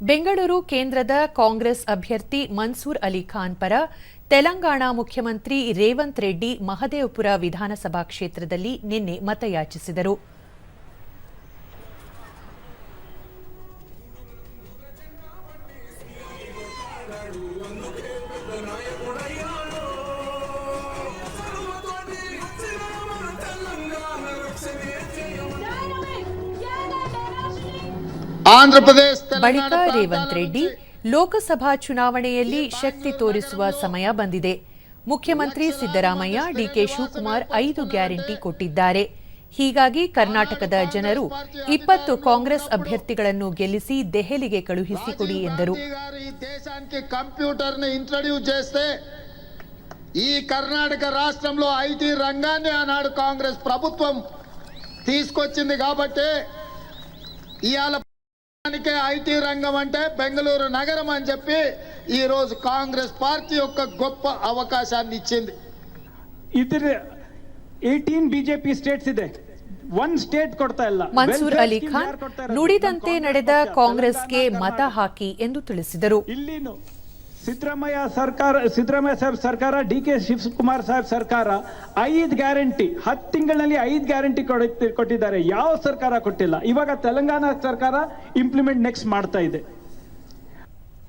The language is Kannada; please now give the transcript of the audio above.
ಬೆಂಗಳೂರು ಕೇಂದ್ರದ ಕಾಂಗ್ರೆಸ್ ಅಭ್ಯರ್ಥಿ ಮನ್ಸೂರ್ ಅಲಿ ಖಾನ್ ಪರ ತೆಲಂಗಾಣ ಮುಖ್ಯಮಂತ್ರಿ ರೇವಂತ್ ರೆಡ್ಡಿ ಮಹದೇವಪುರ ವಿಧಾನಸಭಾ ಕ್ಷೇತ್ರದಲ್ಲಿ ನಿನ್ನೆ ಮತಯಾಚಿಸಿದರು. ಆಂಧ್ರ ಪ್ರದೇಶ ಬಳಿಕ ರೇವಂತ್ ರೆಡ್ಡಿ ಲೋಕಸಭಾ ಚುನಾವಣೆಯಲ್ಲಿ ಶಕ್ತಿ ತೋರಿಸುವ ಸಮಯ ಬಂದಿದೆ ಮುಖ್ಯಮಂತ್ರಿ ಸಿದ್ದರಾಮಯ್ಯ ಡಿಕೆ ಶಿವಕುಮಾರ್ ಐದು ಗ್ಯಾರಂಟಿ ಕೊಟ್ಟಿದ್ದಾರೆ ಹೀಗಾಗಿ ಕರ್ನಾಟಕದ ಜನರು ಇಪ್ಪತ್ತು ಕಾಂಗ್ರೆಸ್ ಅಭ್ಯರ್ಥಿಗಳನ್ನು ಗೆಲ್ಲಿಸಿ ದೆಹಲಿಗೆ ಕಳುಹಿಸಿಕೊಡಿ ಎಂದರು గారు ఈ దేశానికి కంప్యూటర్ ని ఇంట్రడ్యూస్ చేస్తే ఈ కర్ణాటక రాష్ట్రంలో ఐటీ రంగాన్ని ఆనాడు కాంగ్రెస్ ప్రభుత్వం తీసుకొచ్చింది కాబట్టి ఇవాళ ప్రపంచానికే ఐటీ రంగం అంటే బెంగళూరు నగరం అని చెప్పి ఈ రోజు కాంగ్రెస్ పార్టీ యొక్క గొప్ప అవకాశాన్ని ఇచ్చింది ಇದ್ರ ಏಟೀನ್ ಬಿಜೆಪಿ ಸ್ಟೇಟ್ಸ್ ಇದೆ ಒನ್ ಸ್ಟೇಟ್ ಕೊಡ್ತಾ ಇಲ್ಲ ಮನ್ಸೂರ್ Welfare ಅಲಿ scheme ಖಾನ್ ಯಾರ್ ಕೊಡ್ತಾ ಇರೋದು? ನುಡಿದಂತೆ ನಮ್ಮ ನಡೆದ ಕಾಂಗ್ರೆಸ್ ಕಾಂಗ್ರೆಸ್ಗೆ ತೆಲಂಗಾಣ, ಮತ ಕರ್ನಾಟಕ. ಹಾಕಿ ಎಂದು ತಿಳಿಸಿದರು ಇಲ್ಲಿನು ಸಿದ್ದರಾಮಯ್ಯ ಸರ್ಕಾರ, ಸಿದ್ದರಾಮಯ್ಯ ಸಾಹೇಬ್ ಸರ್ಕಾರ, ಡಿ ಕೆ ಶಿವಕುಮಾರ್ ಸಾಹೇಬ್ ಸರ್ಕಾರ ಐದು ಗ್ಯಾರಂಟಿ ಹತ್ತು ತಿಂಗಳಲ್ಲಿ ಐದು ಗ್ಯಾರಂಟಿ ಕೊಟ್ಟಿದ್ದಾರೆ. ಯಾವ ಸರ್ಕಾರ ಕೊಟ್ಟಿಲ್ಲ. ಇವಾಗ ತೆಲಂಗಾಣ ಸರ್ಕಾರ ಇಂಪ್ಲಿಮೆಂಟ್ ನೆಕ್ಸ್ಟ್ ಮಾಡ್ತಾ ಇದೆ.